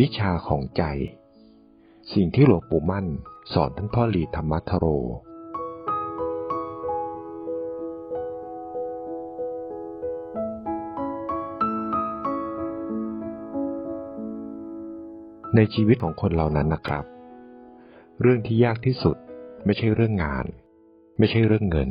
วิชาของใจ สิ่งที่หลวงปู่มั่น สอนท่านพ่อหลีธรรมัทโร ในชีวิตของคนเหล่านั้นนะครับ เรื่องที่ยากที่สุดไม่ใช่เรื่องงาน ไม่ใช่เรื่องเงิน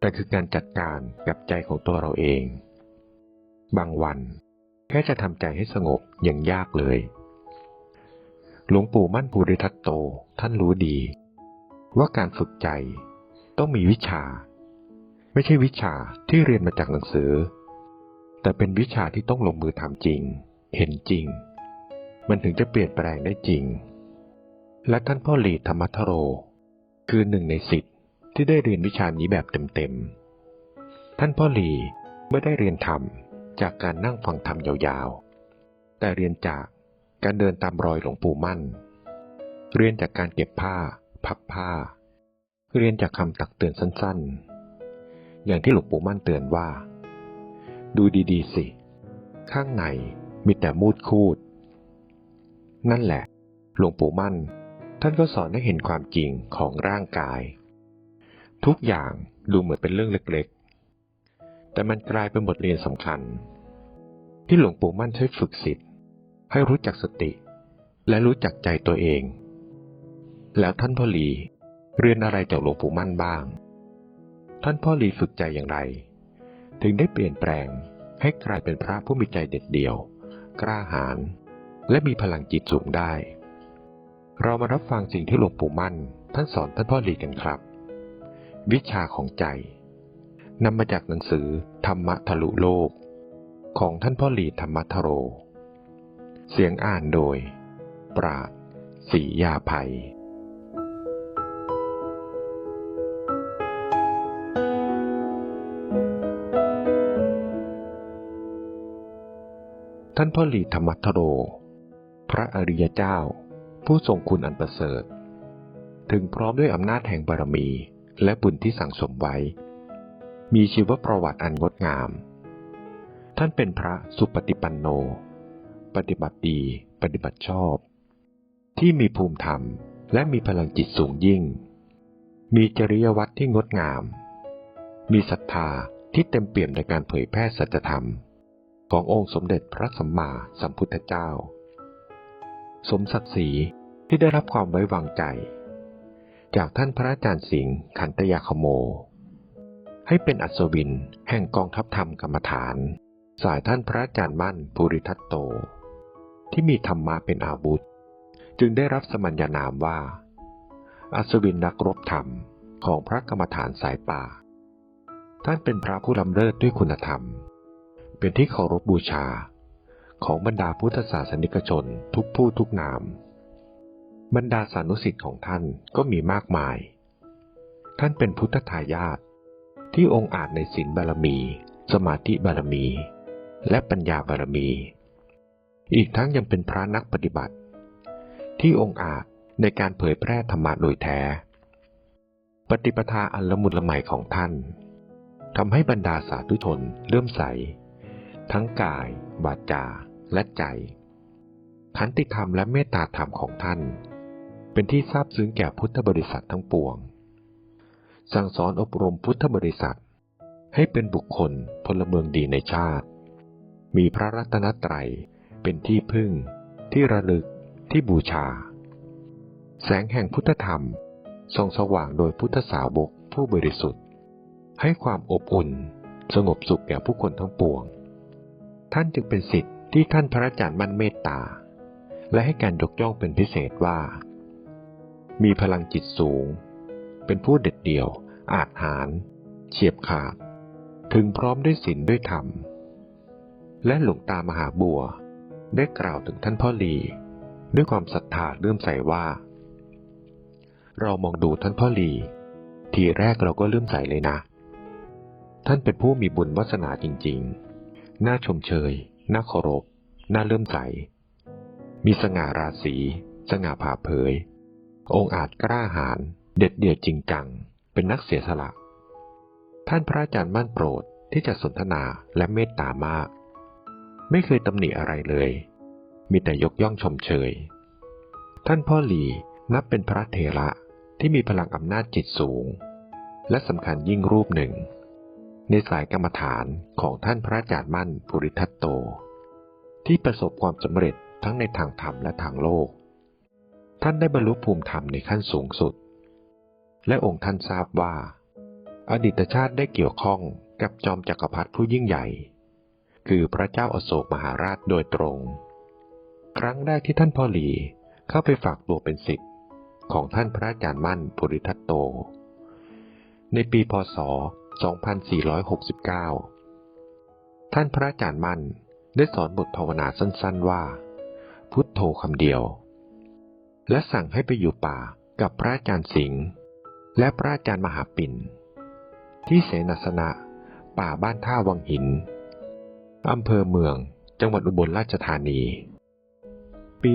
แต่คือการจัดการกับใจของตัวเราเอง บางวัน แค่จะทำใจให้สงบยังยากเลย หลวงปู่มั่นภูริทัตโตท่านรู้ดี ว่าการฝึกใจต้องมีวิชา ไม่ใช่วิชาที่เรียนมาจากหนังสือ แต่เป็นวิชาที่ต้องลงมือทำจริง เห็นจริง มันถึงจะเปลี่ยนแปลงได้จริง และท่านพ่อหลีธรรมทโร คือหนึ่งในสิทธิ์ที่ได้เรียนวิชานี้แบบเต็มๆท่านพ่อหลีไม่ได้เรียนธรรม จากการนั่งฟังธรรมยาวๆ แต่เรียนจากการเดินตามรอยหลวงปู่มั่น เรียนจากการเก็บผ้า พับผ้า เรียนจากคำตักเตือนสั้นๆ อย่างที่หลวงปู่มั่นเตือนว่า ดูดีๆสิ ข้างในมีแต่มูดคูด นั่นแหละ หลวงปู่มั่น ท่านก็สอนให้เห็นความจริงของร่างกาย ทุกอย่างดูเหมือนเป็นเรื่องเล็กๆ แต่มันกลายเป็นบทเรียนสำคัญ ที่หลวงปู่มั่นใช้ฝึกสิทธิ์ให้รู้จักสติ และรู้จักใจตัวเอง แล้วท่านพ่อหลีเรียนอะไรจากหลวงปู่มั่นบ้าง ท่านพ่อหลีฝึกใจอย่างไร ถึงได้เปลี่ยนแปลงให้กลายเป็นพระผู้มีใจเด็ดเดี่ยว กล้าหาญและมีพลังจิตสูงได้ เรามารับฟังสิ่งที่หลวงปู่มั่น ท่านสอนท่านพ่อหลีกันครับ วิชาของใจ นำมาจากหนังสือธรรมะทะลุโลก ของท่านพ่อหลีธรรมทโร เสียงอ่านโดย ปราดศรียาภัย ท่านพ่อหลีธรรมทโร พระอริยเจ้า ผู้ทรงคุณอันประเสริฐ ถึงพร้อมด้วยอำนาจแห่งบารมีและบุญที่สั่งสมไว้ มีชีวประวัติอันงดงาม ท่านเป็นพระสุปฏิปันโน ปฏิบัติดี ปฏิบัติชอบ ที่มีภูมิธรรมและมีพลังจิตสูงยิ่ง มีจริยวัตรที่งดงาม มีศรัทธาที่เต็มเปี่ยมในการเผยแพร่สัจธรรม ขององค์สมเด็จพระสัมมาสัมพุทธเจ้า สมศักดิ์ศรีที่ได้รับความไว้วางใจ จากท่านพระอาจารย์สิงห์ขันตยาคโม ให้เป็นอัศวิน แห่งกองทัพธรรมกรรมฐาน สายท่านพระอาจารย์มั่นภูริทัตโต ที่มีธรรมะเป็นอาวุธ จึงได้รับสมัญญานามว่า อัศวินนักรบธรรมของพระกรรมฐานสายป่า ท่านเป็นพระผู้ล้ำเลิศด้วยคุณธรรม เป็นที่เคารพบบูชา ของบรรดาพุทธศาสนิกชนทุกผู้ทุกนาม บรรดาสานุสิทธิ์ของท่านก็มีมากมาย ท่านเป็นพุทธทายาท ที่องค์อาจในศีลบารมี สมาธิบารมี และปัญญาบารมี อีกทั้งยังเป็นพระนักปฏิบัติ ที่องค์อาจในการเผยแพร่ธรรมะโดยแท้ ปฏิปทาอันละมุนละไมของท่านทำให้บรรดาสาธุชนเลื่อมใส ทั้งกายวาจา และใจ ขันติธรรมและเมตตาธรรมของท่าน เป็นที่ทราบซึ้งแก่พุทธบริษัททั้งปวง สั่งสอนอบรมพุทธบริษัท ให้เป็นบุคคลพลเมืองดีในชาติ มีพระรัตนตรัยเป็นที่พึ่ง ที่ระลึกที่บูชา แสงแห่งพุทธธรรมส่องสว่างโดยพุทธสาวกผู้บริสุทธิ์ ให้ความอบอุ่น สงบสุขแก่ผู้คนทั้งปวง ท่านจึงเป็นสิทธิ์ที่ท่านพระอาจารย์มั่นเมตตา และให้การยกย่องเป็นพิเศษว่า มีพลังจิตสูง เป็นผู้เด็ดเดี่ยว อาจหารเฉียบขาด ถึงพร้อมด้วยศีลด้วยธรรม และหลวงตามหาบัว ได้กล่าวถึงท่านพ่อลี ด้วยความศรัทธาเลื่อมใสว่า เรามองดูท่านพ่อลี ทีแรกเราก็เลื่อมใสเลยนะ ท่านเป็นผู้มีบุญวาสนาจริงๆ น่าชมเชย น่าเคารพ น่าเลื่อมใส มีสง่าราศี สง่าผ่าเผย องค์อาจกล้าหาญ เด็ดเดี่ยวจริงจัง เป็นนักเสียสละ ท่านพระอาจารย์มั่นโปรดที่จะสนทนาและเมตตามาก ไม่เคยตำหนิอะไรเลย มีแต่ยกย่องชมเชย ท่านพ่อหลีนับเป็นพระเถระที่มีพลังอำนาจจิตสูง และสำคัญยิ่งรูปหนึ่ง ในสายกรรมฐานของท่านพระอาจารย์มั่นปุริทัตโต ที่ประสบความสำเร็จทั้งในทางธรรมและทางโลก ท่านได้บรรลุภูมิธรรมในขั้นสูงสุด และองค์ท่านทราบว่า อดีตชาติได้เกี่ยวข้องกับจอมจักรพรรดิผู้ยิ่งใหญ่ คือพระเจ้าอโศกมหาราชโดยตรง ครั้งแรกที่ท่านพ่อหลีเข้าไปฝากตัวเป็นศิษย์ของท่านพระอาจารย์มั่นปุริทัตโต ในปีพศ 2469 ท่านพระอาจารย์มั่นได้สอนบทภาวนาสั้นๆว่า พุทโธคำเดียว และสั่งให้ไปอยู่ป่ากับพระอาจารย์สิงห์ และพระอาจารย์มหาปิ่น ที่เสนาสนะ ป่าบ้านท่าวังหิน อำเภอเมือง จังหวัดอุบลราชธานี ปี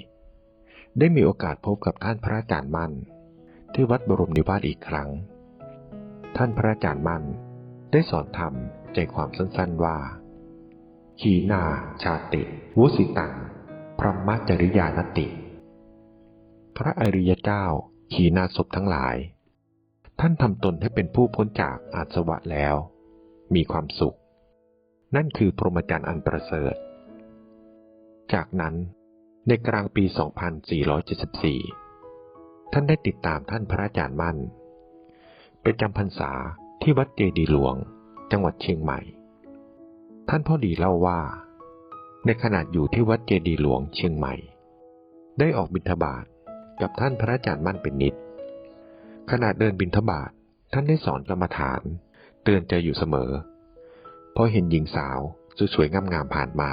2474 ได้มีโอกาสพบกับท่านพระอาจารย์มั่น ที่วัดบรมนิวาสอีกครั้ง ท่านพระอาจารย์มั่น ได้สอนธรรมใจความสั้นๆว่า ขีนาชาติ วุสิตังพรหมจริยานติ พระอริยเจ้า ขีนาศพทั้งหลาย ท่านทำตนให้เป็นผู้พ้นจากอาสวะแล้ว มีความสุข นั่นคือพรหมจรรย์อันประเสริฐ จากนั้นในกลางปี 2474 ท่านได้ติดตามท่านพระอาจารย์มั่น ไปจำพรรษาที่วัดเจดีหลวง จังหวัดเชียงใหม่ ท่านพ่อดีเล่าว่า ในขณะอยู่ที่วัดเจดีหลวงเชียงใหม่ ได้ออกบิณฑบาต กับท่านพระอาจารย์มั่นเป็นนิด ขณะเดินบิณฑบาตท่านได้สอนกรรมฐาน เตือนใจอยู่เสมอ พอเห็นหญิงสาวสวยๆงามๆผ่านมา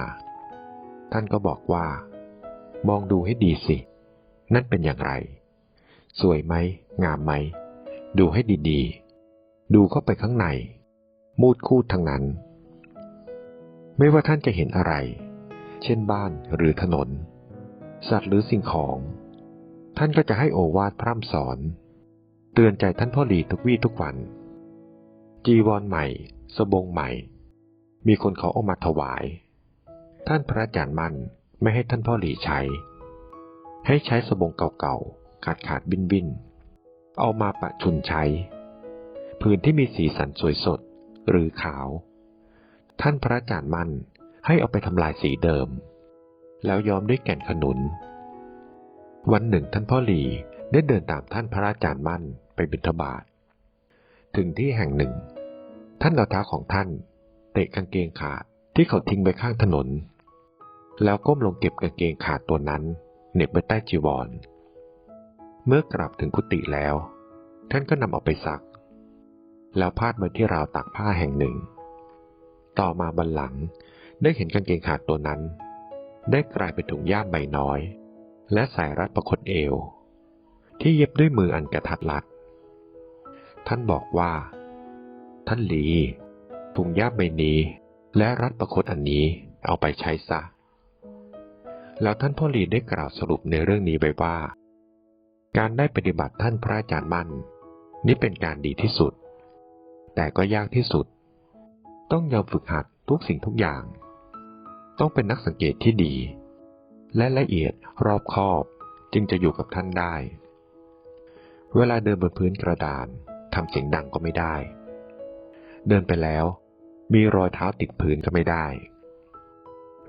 ท่านก็บอกว่า มองดูให้ดีสิ นั่นเป็นอย่างไร สวยไหม งามไหม ดูให้ดีๆ ดูเข้าไปข้างใน มูดคูดทั้งนั้น ไม่ว่าท่านจะเห็นอะไร เช่นบ้านหรือถนน สัตว์หรือสิ่งของ ท่านก็จะให้โอวาทพร่ำสอน เตือนใจท่านพ่อหลีทุกวี่ทุกวัน จีวรใหม่สบงใหม่ มีคนเขาเอามาถวาย ท่านพระอาจารย์มั่นไม่ให้ท่านพ่อหลีใช้ ให้ใช้สบงเก่าๆ ขาดขาดบินบินๆเอามาปะชุนใช้ ผืนที่มีสีสันสวยสดหรือขาว ท่านพระอาจารย์มั่นให้เอาไปทำลายสีเดิม แล้วย้อมด้วยแก่นขนุน วันหนึ่งท่านพ่อหลีได้เดินตามท่านพระอาจารย์มั่นไปบิณฑบาตถึงที่แห่งหนึ่ง ท่านเอาเท้าของท่าน เตะกางเกงขาดที่เขาทิ้งไว้ข้างถนน แล้วก้มลงเก็บกางเกงขาดตัวนั้นเหน็บไว้ใต้จีวร เมื่อกลับถึงกุฏิแล้ว ท่านก็นำเอาไปซัก แล้วพาดไว้ที่ราวตากผ้าแห่งหนึ่ง ต่อมาบันหลังได้เห็นกางเกงขาดตัวนั้น ได้กลายเป็นถุงย่ามใบน้อย และสายรัดประคตเอว ที่เย็บด้วยมืออันกระทัดรัด ท่านบอกว่า ท่านหลีถุงย่ามใบนี้ และรัดประคตอันนี้เอาไปใช้ซะ แล้วท่านพ่อหลีได้กล่าวสรุปในเรื่องนี้ไว้ว่า การได้ปฏิบัติท่านพระอาจารย์มั่น นี่เป็นการดีที่สุด แต่ก็ยากที่สุด ต้องยอมฝึกหัดทุกสิ่งทุกอย่าง ต้องเป็นนักสังเกตที่ดี และละเอียดรอบคอบ จึงจะอยู่กับท่านได้ เวลาเดินบนพื้นกระดานทำเสียงดังก็ไม่ได้ เดินไปแล้ว มีรอยเท้าติดพื้นก็ไม่ได้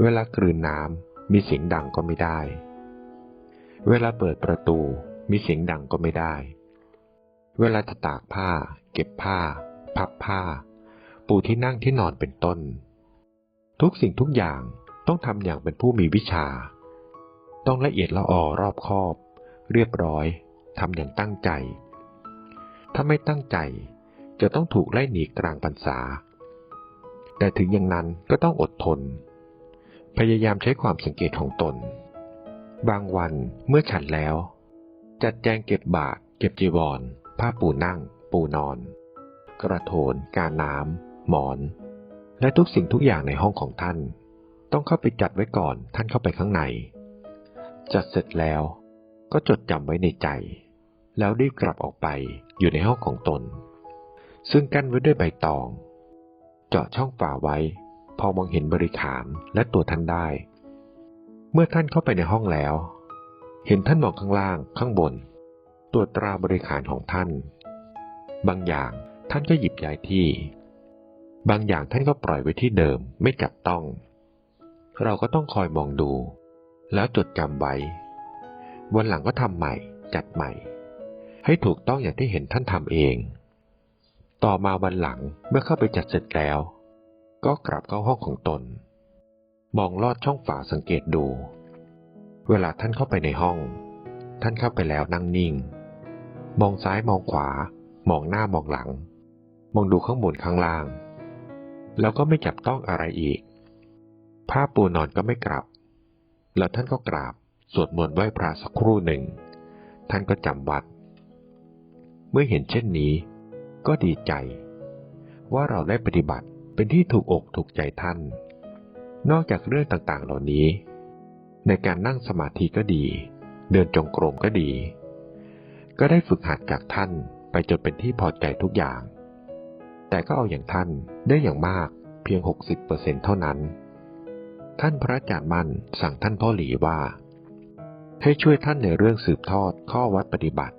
เวลากลืนน้ำมีเสียงดังก็ไม่ได้ เวลาเปิดประตูมีเสียงดังก็ไม่ได้ เวลาจะตากผ้า เก็บผ้า พับผ้า ปูที่นั่งที่นอนเป็นต้น ทุกสิ่งทุกอย่างต้องทำอย่างเป็นผู้มีวิชา ต้องละเอียดละออรอบคอบ เรียบร้อยทำอย่างตั้งใจ ถ้าไม่ตั้งใจจะต้องถูกไล่หนีกลางพรรษา แต่ถึงอย่างนั้นก็ต้องอดทน พยายามใช้ความสังเกตของตน บางวันเมื่อฉันแล้ว จัดแจงเก็บบาตรเก็บจีวร ผ้าปูนั่ง ปูนอน กระโถน กาน้ำหมอน และทุกสิ่งทุกอย่างในห้องของท่าน ต้องเข้าไปจัดไว้ก่อนท่านเข้าไปข้างใน จัดเสร็จแล้ว ก็จดจำไว้ในใจ แล้วรีบกลับออกไปอยู่ในห้องของตน ซึ่งกั้นไว้ด้วยใบตอง เจาะช่องฝาไว้ พอมองเห็นบริขารและตัวท่านได้ เมื่อท่านเข้าไปในห้องแล้ว เห็นท่านมองข้างล่างข้างบนตรวจตราบริขารของท่าน บางอย่างท่านก็หยิบย้ายที่ บางอย่างท่านก็ปล่อยไว้ที่เดิมไม่จับต้อง เราก็ต้องคอยมองดู แล้วจดจำไว้ วันหลังก็ทำใหม่ จัดใหม่ ให้ถูกต้องอย่างที่เห็นท่านทำเอง ต่อมาวันหลังเมื่อเข้าไปจัดเสร็จแล้ว ก็กลับเข้าห้องของตน มองลอดช่องฝาสังเกตดู เวลาท่านเข้าไปในห้อง ท่านเข้าไปแล้วนั่งนิ่ง มองซ้ายมองขวา มองหน้ามองหลัง มองดูข้างบนข้างล่าง แล้วก็ไม่จับต้องอะไรอีก ผ้าปูนอนก็ไม่กลับ แล้วท่านก็กราบสวดมนต์ไหว้พระสักครู่หนึ่ง ท่านก็จำวัด เมื่อเห็นเช่นนี้ ก็ดีใจ ว่าเราได้ปฏิบัติเป็นที่ถูกอกถูกใจท่าน นอกจากเรื่องต่างๆ เหล่านี้ ในการนั่งสมาธิก็ดี เดินจงกรมก็ดี ก็ได้ฝึกหัดจากท่านไปจนเป็นที่พอใจทุกอย่าง แต่ก็เอาอย่างท่านได้อย่างมากเพียง 60%เท่านั้น ท่านพระจารย์มันสั่งท่านพ่อหลีว่า ให้ช่วยท่านในเรื่องสืบทอดข้อวัดปฏิบัติ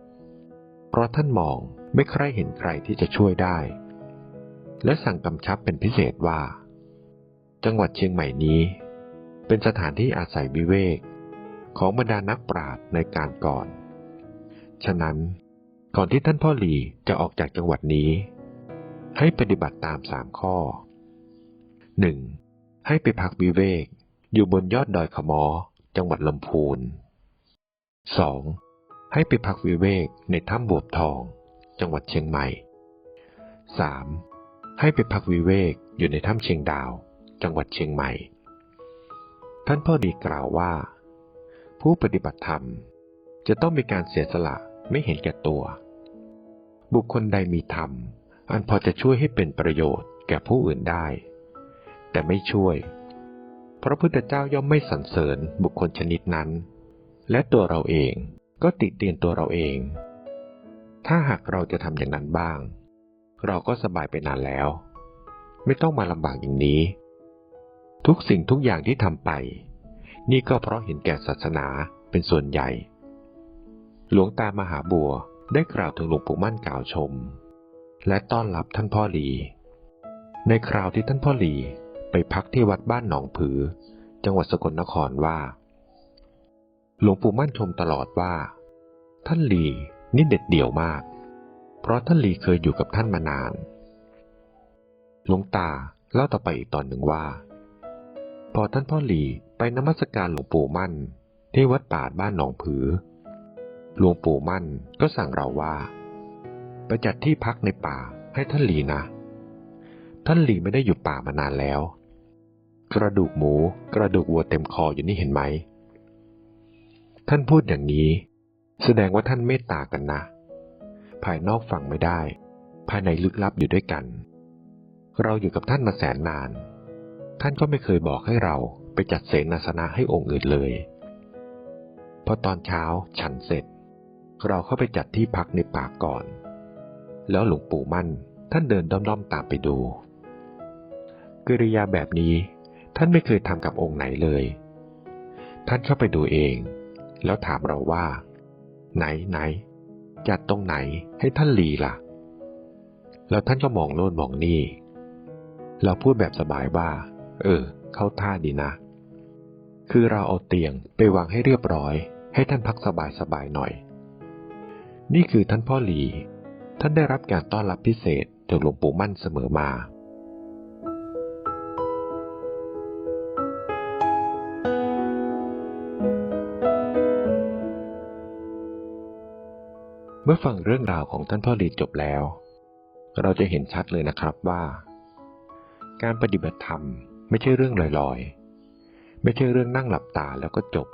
เพราะท่านมองไม่ใครเห็นใครที่จะช่วยได้ และสั่งกำชับเป็นพิเศษว่า จังหวัดเชียงใหม่นี้ เป็นสถานที่อาศัยวิเวก ของบรรดานักปราชญ์ในการก่อน ฉะนั้นก่อนที่ท่านพ่อหลีจะออกจากจังหวัดนี้ ให้ปฏิบัติตามสามข้อ 1. ให้ไปพักวิเวก อยู่บนยอดดอยขมอ จังหวัดลำพูน 2. ให้ไปพักวิเวกในถ้ำบวบทอง จังหวัดเชียงใหม่ 3. ให้ไปพักวิเวกอยู่ในถ้ำเชียงดาว จังหวัดเชียงใหม่ ท่านพ่อดีกล่าวว่า ผู้ปฏิบัติธรรม จะต้องมีการเสียสละไม่เห็นแก่ตัว บุคคลใดมีธรรม อันพอจะช่วยให้เป็นประโยชน์แก่ผู้อื่นได้ แต่ไม่ช่วย พระพุทธเจ้าย่อมไม่สรรเสริญบุคคลชนิดนั้น และตัวเราเองก็ติเตียนตัวเราเอง ถ้าหากเราจะทำอย่างนั้นบ้าง เราก็สบายไปนานแล้ว ไม่ต้องมาลำบากอย่างนี้ ทุกสิ่งทุกอย่างที่ทำไป นี่ก็เพราะเห็นแก่ศาสนาเป็นส่วนใหญ่ หลวงตามหาบัวได้กล่าวถึงหลวงปู่มั่นกล่าวชม และต้อนรับท่านพ่อหลี ในคราวที่ท่านพ่อหลี พักที่วัดบ้านหนองผือ จังหวัดสกลนครว่า หลวงปู่มั่นชมตลอดว่า ท่านหลีนี่เด็ดเดี่ยวมาก เพราะท่านหลีเคยอยู่กับท่านมานาน หลวงตาเล่าต่อไปอีกตอนหนึ่งว่า พอท่านพ่อหลีไปนมัสการหลวงปู่มั่น ที่วัดป่าบ้านหนองผือ หลวงปู่มั่นก็สั่งเราว่า ไปจัดที่พักในป่าให้ท่านหลีนะ ท่านหลีไม่ได้อยู่ป่ามานานแล้ว กระดูกหมู กระดูกวัวเต็มคออยู่นี่เห็นไหม ท่านพูดอย่างนี้ แสดงว่าท่านเมตตากันนะ ภายนอกฟังไม่ได้ ภายในลึกลับอยู่ด้วยกัน เราอยู่กับท่านมาแสนนาน ท่านก็ไม่เคยบอกให้เราไปจัดเสนาสนะให้องค์อื่นเลยพอตอนเช้าฉันเสร็จ เราเข้าไปจัดที่พักในป่าก่อน แล้วหลวงปู่มั่นท่านเดินด้อมๆตามไปดู กิริยาแบบนี้ ท่านไม่เคยทำกับองค์ไหนเลย ท่านเข้าไปดูเอง แล้วถามเราว่า ไหนไหนจัดตรงไหนให้ท่านหลีล่ะ แล้วท่านก็มองโน่นมองนี่ เราพูดแบบสบายว่า เออ เข้าท่าดีนะ คือเราเอาเตียงไปวางให้เรียบร้อย ให้ท่านพักสบายสบายหน่อย นี่คือท่านพ่อหลี ท่านได้รับการต้อนรับพิเศษจากหลวงปู่มั่นเสมอมา มื่อฟังเรื่องราวของท่านพ่อลีจบแล้ว เราจะเห็นชัดเลยนะครับว่า การปฏิบัติธรรมไม่ใช่เรื่องลอยๆ ไม่ใช่เรื่องนั่งหลับตาแล้วก็จบ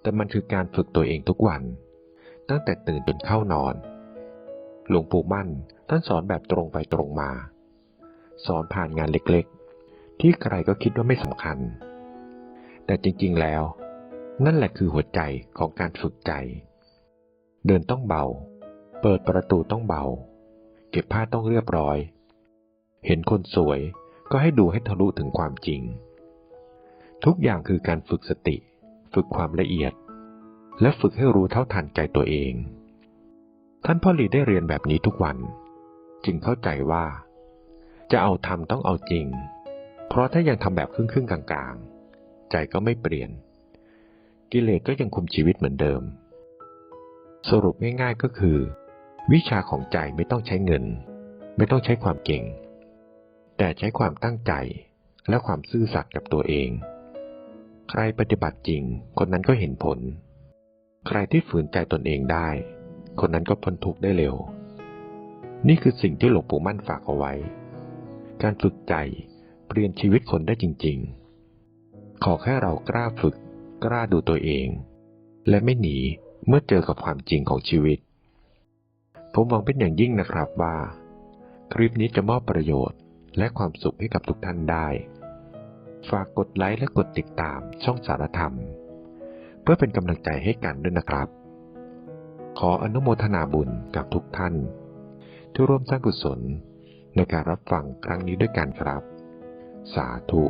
แต่มันคือการฝึกตัวเองทุกวัน ตั้งแต่ตื่นจนเข้านอน หลวงปู่มั่นท่านสอนแบบตรงไปตรงมา สอนผ่านงานเล็กๆ ที่ใครก็คิดว่าไม่สำคัญ แต่จริงๆแล้ว นั่นแหละคือหัวใจของการฝึกใจ เดินต้องเบา เปิดประตูต้องเบา เก็บผ้าต้องเรียบร้อย เห็นคนสวยก็ให้ดูให้ทะลุถึงความจริง ทุกอย่างคือการฝึกสติ ฝึกความละเอียด และฝึกให้รู้เท่าทันใจตัวเอง ท่านพ่อหลีได้เรียนแบบนี้ทุกวัน จึงเข้าใจว่า จะเอาทำต้องเอาจริง เพราะถ้ายังทำแบบครึ่งๆกลางๆ ใจก็ไม่เปลี่ยน กิเลสก็ยังคุมชีวิตเหมือนเดิม สรุปง่ายๆก็คือ วิชาของใจไม่ต้องใช้เงิน ไม่ต้องใช้ความเก่ง แต่ใช้ความตั้งใจและความซื่อสัตย์กับตัวเอง ใครปฏิบัติจริง คนนั้นก็เห็นผล ใครที่ฝืนใจตนเองได้ คนนั้นก็พ้นทุกข์ได้เร็ว นี่คือสิ่งที่หลวงปู่มั่นฝากเอาไว้ การฝึกใจเปลี่ยนชีวิตคนได้จริง ๆ ขอแค่เรากล้าฝึก กล้าดูตัวเอง และไม่หนี เมื่อเจอกับความจริงของชีวิต ผมหวังเป็นอย่างยิ่งนะครับว่า คลิปนี้จะมอบประโยชน์และความสุขให้กับทุกท่านได้ ฝากกดไลค์และกดติดตามช่องสารธรรม เพื่อเป็นกำลังใจให้กันด้วยนะครับ ขออนุโมทนาบุญกับทุกท่าน ที่ร่วมสร้างกุศลในการรับฟังครั้งนี้ด้วยกันครับ สาธุ